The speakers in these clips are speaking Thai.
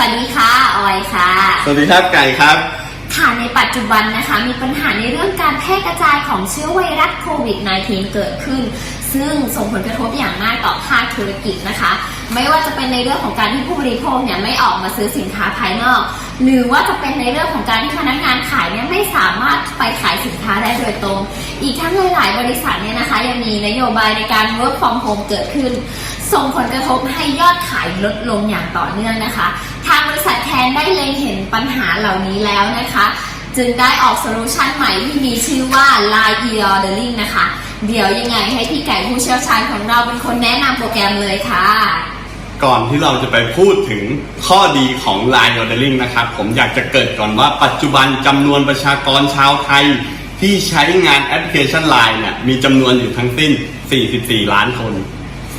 วัสดีค่ะออยค่ะ สวัสดีครับไก่ครับ ค่ะในปัจจุบันนะคะมีปัญหาในเรื่องการแพร่กระจายของเชื้อไวรัสโควิด -19 เกิดขึ้น ซึ่งส่งผลกระทบอย่างมากต่อภาคธุรกิจนะคะ ไม่ว่าจะเป็นในเรื่องของการที่ผู้บริโภคเนี่ยไม่ออกมาซื้อสินค้าภายนอก หรือว่าจะเป็นในเรื่องของการที่พนักงานขายเนี่ยไม่สามารถไปขายสินค้าได้โดยตรง อีกทั้งหลาย ๆ บริษัทเนี่ยนะคะยังมีนโยบายในการ work from home เกิดขึ้น ส่งผลกระทบให้ยอดขายลดลงอย่างต่อเนื่องนะคะ ทางบริษัทแทนได้เล็งเห็นปัญหาเหล่านี้แล้วนะคะ จึงได้ออกโซลูชันใหม่ที่มีชื่อว่า Line e-ordering นะคะ เดี๋ยวยังไงให้พี่ไก่ผู้เชี่ยวชาญของเราเป็นคนแนะนำโปรแกรมเลยค่ะ ก่อนที่เราจะไปพูดถึงข้อดีของ Line Ordering นะครับ ผมอยากจะเกิดก่อนว่าปัจจุบันจำนวนประชากรชาวไทย ที่ใช้งานแอปพลิเคชัน Line เนี่ยมีจำนวนอยู่ทั้งสิ้น 44 ล้านคน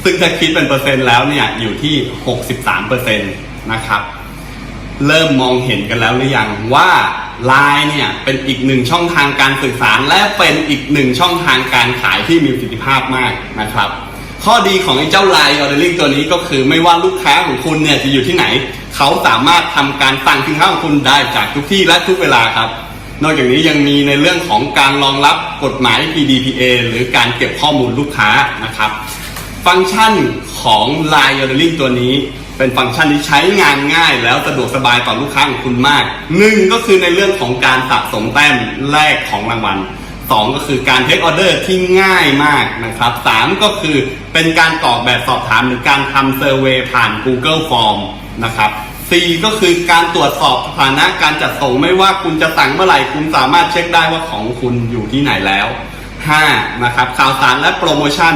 ซึ่งถ้าคิดเป็นเปอร์เซ็นต์แล้วเนี่ยอยู่ที่ 63เปอร์เซ็นต์นะครับ เริ่มมองเห็นกันแล้วหรือยังว่า Line เนี่ยเป็นอีกหนึ่งช่องทางการสื่อสาร และเป็นอีกหนึ่งช่องทางการขายที่มีประสิทธิภาพมากนะครับ ข้อดีของไอ้เจ้า Line Ordering ตัวนี้ก็คือไม่ว่าลูกค้าของคุณเนี่ยจะอยู่ที่ไหน เขาสามารถทำการสั่งสินค้าของคุณได้จากทุกที่และทุกเวลาครับนอกจากนี้ยังมีในเรื่องของการรองรับกฎหมาย PDPA หรือการเก็บข้อมูลลูกค้านะครับ ฟังก์ชันของ Line Ordering ตัวนี้ เป็นฟังก์ชันที่ใช้งานง่าย แล้วสะดวกสบายต่อลูกค้าของคุณมากหนึ่งก็คือในเรื่องของการสะสมแต้มแลกของรางวัลสองก็คือการเทคออเดอร์ที่ง่ายมากนะครับสามก็คือเป็นการตอบแบบสอบถามหรือการทำเซอร์เวยผ่าน Google Form นะครับสี่ก็คือการตรวจสอบสถานะการจัดส่งไม่ว่าคุณจะสั่งเมื่อไหร่คุณสามารถเช็คได้ว่าของคุณอยู่ที่ไหนแล้ว 5. นะครับข่าวสารและโปรโมชั่น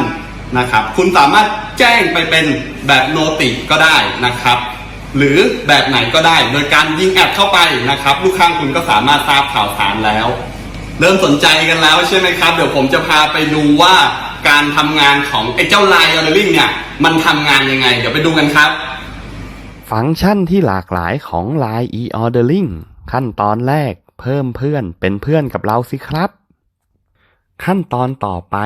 นะครับ คุณสามารถแจ้งไปเป็นแบบโนติก็ได้นะครับ หรือแบบไหนก็ได้ โดยการยิงแอดเข้าไปนะครับ ลูกค้าคุณก็สามารถทราบข่าวสารแล้ว เริ่มสนใจกันแล้วใช่ไหมครับ เดี๋ยวผมจะพาไปดูว่าการทำงานของไอ้เจ้า Line Ordering เนี่ย มันทำงานยังไง เดี๋ยวไปดูกันครับ ฟังก์ชันที่หลากหลายของ Line e-ordering ขั้นตอนแรกเพิ่มเพื่อนเป็นเพื่อนกับเราสิครับ ขั้นตอนต่อไป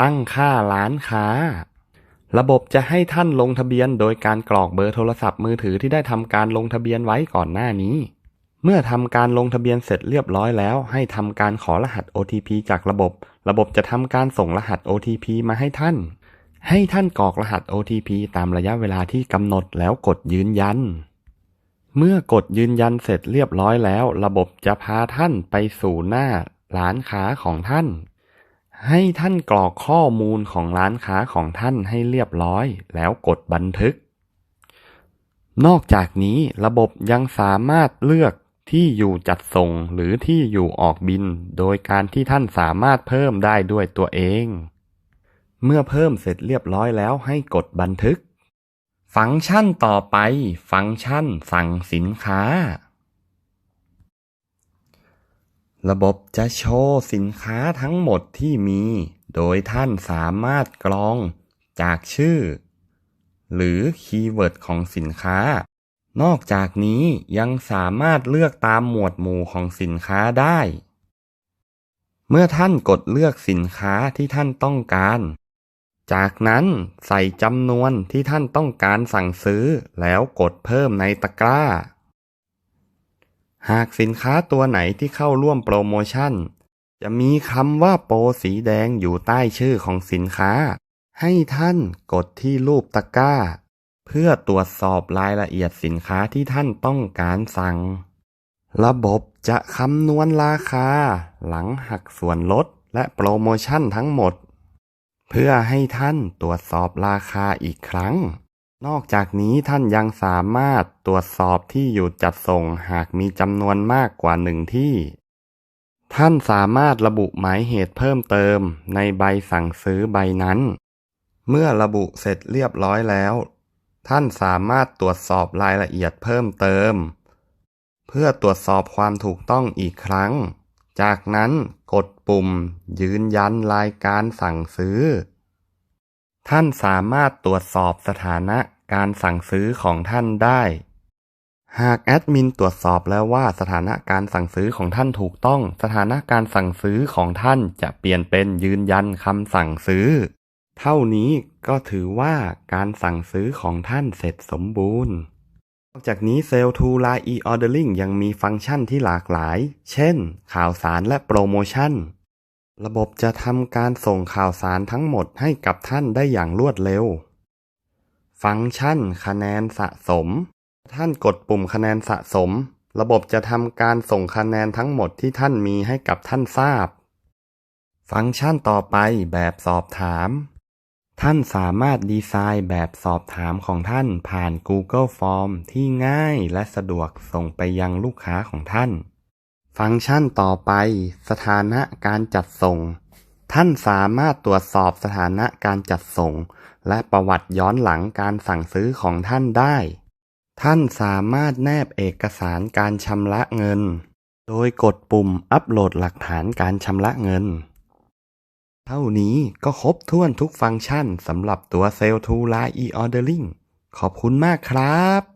ตั้งค่าร้านค้า ระบบจะให้ท่านลงทะเบียนโดยการกรอกเบอร์โทรศัพท์มือถือที่ได้ทำการลงทะเบียนไว้ก่อนหน้านี้ เมื่อทำการลงทะเบียนเสร็จเรียบร้อยแล้ว ให้ทำการขอรหัส OTP จากระบบ ระบบจะทำการส่งรหัส OTP มาให้ท่าน ให้ท่านกรอกรหัส OTP ตามระยะเวลาที่กำหนดแล้วกดยืนยันเมื่อกดยืนยันเสร็จเรียบร้อยแล้ว ระบบจะพาท่านไปสู่หน้าร้านค้าของท่าน ให้ท่านกรอกข้อมูลของร้านค้าของท่านให้เรียบร้อย แล้วกดบันทึก นอกจากนี้ระบบยังสามารถเลือกที่อยู่จัดส่งหรือที่อยู่ออกบิน โดยการที่ท่านสามารถเพิ่มได้ด้วยตัวเอง เมื่อเพิ่มเสร็จเรียบร้อยแล้วให้กดบันทึก ฟังก์ชันต่อไป ฟังก์ชันสั่งสินค้า ระบบจะโชว์สินค้าทั้งหมดที่มี โดยท่านสามารถกรองจากชื่อ หรือคีย์เวิร์ดของสินค้า นอกจากนี้ยังสามารถเลือกตามหมวดหมู่ของสินค้าได้ เมื่อท่านกดเลือกสินค้าที่ท่านต้องการ จากนั้นใส่จำนวนที่ท่านต้องการสั่งซื้อแล้วกดเพิ่มในตะกร้า หากสินค้าตัวไหนที่เข้าร่วมโปรโมชั่น จะมีคำว่าโปรสีแดงอยู่ใต้ชื่อของสินค้า ให้ท่านกดที่รูปตะกร้า เพื่อตรวจสอบรายละเอียดสินค้าที่ท่านต้องการสั่ง ระบบจะคำนวณราคา หลังหักส่วนลดและโปรโมชั่นทั้งหมด เพื่อให้ท่านตรวจสอบราคาอีกครั้ง นอกจากนี้ท่านยังสามารถตรวจสอบที่อยู่จัดส่งหากมีจำนวนมากกว่าหนึ่งที่ ท่านสามารถระบุหมายเหตุเพิ่มเติมในใบสั่งซื้อใบนั้น เมื่อระบุเสร็จเรียบร้อยแล้ว ท่านสามารถตรวจสอบรายละเอียดเพิ่มเติม เพื่อตรวจสอบความถูกต้องอีกครั้ง จากนั้นกดปุ่มยืนยันรายการสั่งซื้อ ท่านสามารถตรวจสอบสถานะการสั่งซื้อของท่านได้ หากแอดมินตรวจสอบแล้วว่าสถานะการสั่งซื้อของท่านถูกต้อง สถานะการสั่งซื้อของท่านจะเปลี่ยนเป็นยืนยันคำสั่งซื้อ เท่านี้ก็ถือว่าการสั่งซื้อของท่านเสร็จสมบูรณ์ นอกจากนี้ Sell to Line e-ordering ยังมีฟังก์ชันที่หลากหลาย เช่น ข่าวสารและโปรโมชั่น ระบบจะทำการส่งข่าวสารทั้งหมดให้กับท่านได้อย่างรวดเร็ว ฟังก์ชันคะแนนสะสม ท่านกดปุ่มคะแนนสะสม ระบบจะทำการส่งคะแนนทั้งหมดที่ท่านมีให้กับท่านทราบ ฟังก์ชันต่อไปแบบสอบถาม ท่านสามารถดีไซน์แบบสอบถามของท่านผ่าน Google Form ที่ง่ายและสะดวกส่งไปยังลูกค้าของท่าน ฟังก์ชันต่อไป สถานะการจัดส่ง ท่านสามารถตรวจสอบสถานะการจัดส่ง และประวัติย้อนหลังการสั่งซื้อของท่านได้ ท่านสามารถแนบเอกสารการชำระเงิน โดยกดปุ่มอัปโหลดหลักฐานการชำระเงิน เท่านี้ก็ครบถ้วนทุกฟังก์ชันสำหรับตัว Sell to Line e-ordering ขอบคุณมากครับ